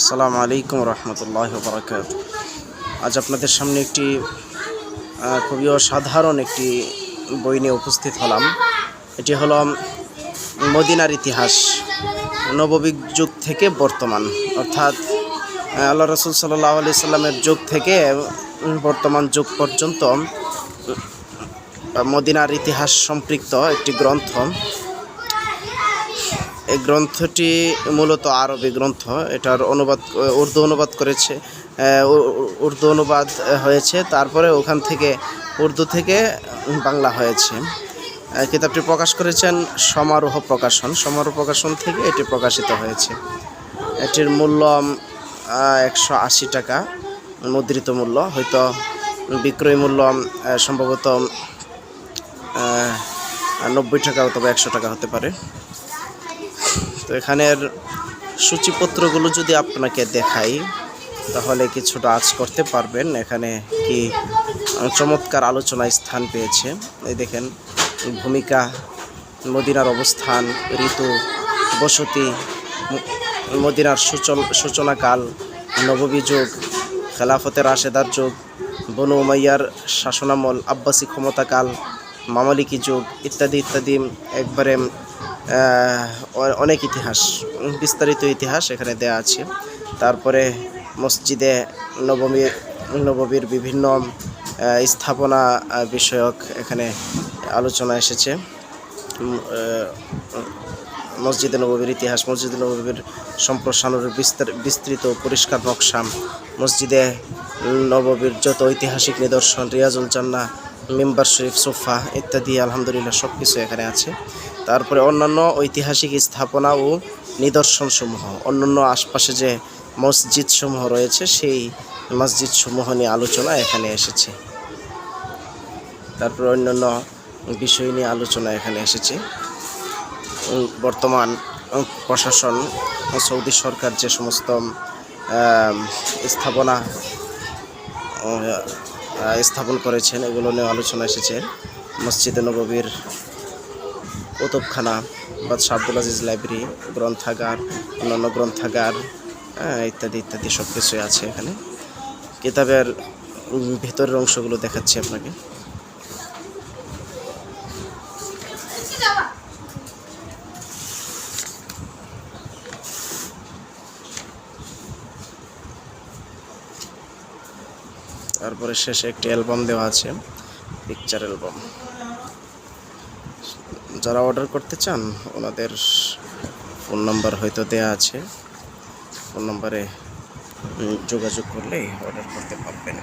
আসসালামু আলাইকুম রহমতুল্লাহ বরকাত। আজ আপনাদের সামনে একটি খুবই অসাধারণ একটি বই নিয়ে উপস্থিত হলাম। এটি হল মদিনার ইতিহাস নববিক যুগ থেকে বর্তমান। অর্থাৎ আল্লাহ রসুল সাল্লাহ আলি সাল্লামের যুগ থেকে বর্তমান যুগ পর্যন্ত মদিনার ইতিহাস সম্পৃক্ত একটি গ্রন্থ। এই গ্রন্থটি মূলত আরবি গ্রন্থ, এটার অনুবাদ, উর্দু অনুবাদ করেছে উর্দু অনুবাদ হয়েছে, তারপরে ওখান থেকে উর্দু থেকে বাংলা হয়েছে। কিতাবটি প্রকাশ করেছেন সমারোহ প্রকাশন। সমারোহ প্রকাশন থেকে এটি প্রকাশিত হয়েছে। এটির মূল্য একশো আশি টাকা মুদ্রিত মূল্য। হয়তো বিক্রয় মূল্য সম্ভবত নব্বই টাকা অথবা একশো টাকা হতে পারে। তো এখানের সূচিপত্রগুলো যদি আপনাকে দেখাই, তাহলে কিছুটা আজ করতে পারবেন। এখানে কি চমৎকার আলোচনায় স্থান পেয়েছে। এই দেখেন, ভূমিকা, মদিনার অবস্থান, ঋতু, বসতি, মদিনার সূচন সূচনাকাল নববী যুগ, খেলাফতের আশেদার যুগ, বনু উমাইয়ার শাসনামল, আব্বাসী ক্ষমতাকাল, মামালিকি যুগ, ইত্যাদি ইত্যাদি। একবারে অনেক ইতিহাস, বিস্তারিত ইতিহাস এখানে দেয়া আছে। তারপরে মসজিদে নবমী নববীর বিভিন্ন স্থাপনা বিষয়ক এখানে আলোচনা এসেছে। মসজিদে নববীর ইতিহাস, মসজিদে নববীর সম্প্রসারণের বিস্তার, বিস্তৃত পরিষ্কার নকশা। মসজিদে নববীর যত ঐতিহাসিক নিদর্শন, রিয়াজুল জান্না মেম্বার শরীফ, সোফা ইত্যাদি, আলহামদুলিল্লাহ সব কিছু এখানে আছে। তারপরে অন্যান্য ঐতিহাসিক স্থাপনা ও নিদর্শনসমূহ, অন্যান্য আশপাশে যে মসজিদসমূহ রয়েছে, সেই মসজিদসমূহ নিয়ে আলোচনা এখানে এসেছে। তারপরে অন্যান্য বিষয় নিয়ে আলোচনা এখানে এসেছে। বর্তমান প্রশাসন, সৌদি সরকার যে সমস্ত স্থাপনা স্থাপন করেছেন, এগুলো নিয়ে আলোচনা এসেছে। মসজিদে নববীর কুতুবখানা বা আব্দুল আজিজ লাইব্রেরি গ্রন্থাগার অন্যান্য গ্রন্থাগার হ্যাঁ, ইত্যাদি ইত্যাদি সব কিছুই আছে এখানে। কিতাবের ভেতরের অংশগুলো দেখাচ্ছি আপনাকে। তারপরে শেষে একটি অ্যালবাম দেওয়া আছে পিকচার অ্যালবাম। যারা অর্ডার করতে চান, ওনাদের ফোন নাম্বার হয়তো দেয়া আছে। ফোন নাম্বারে যোগাযোগ করলেই অর্ডার করতে পারবেন।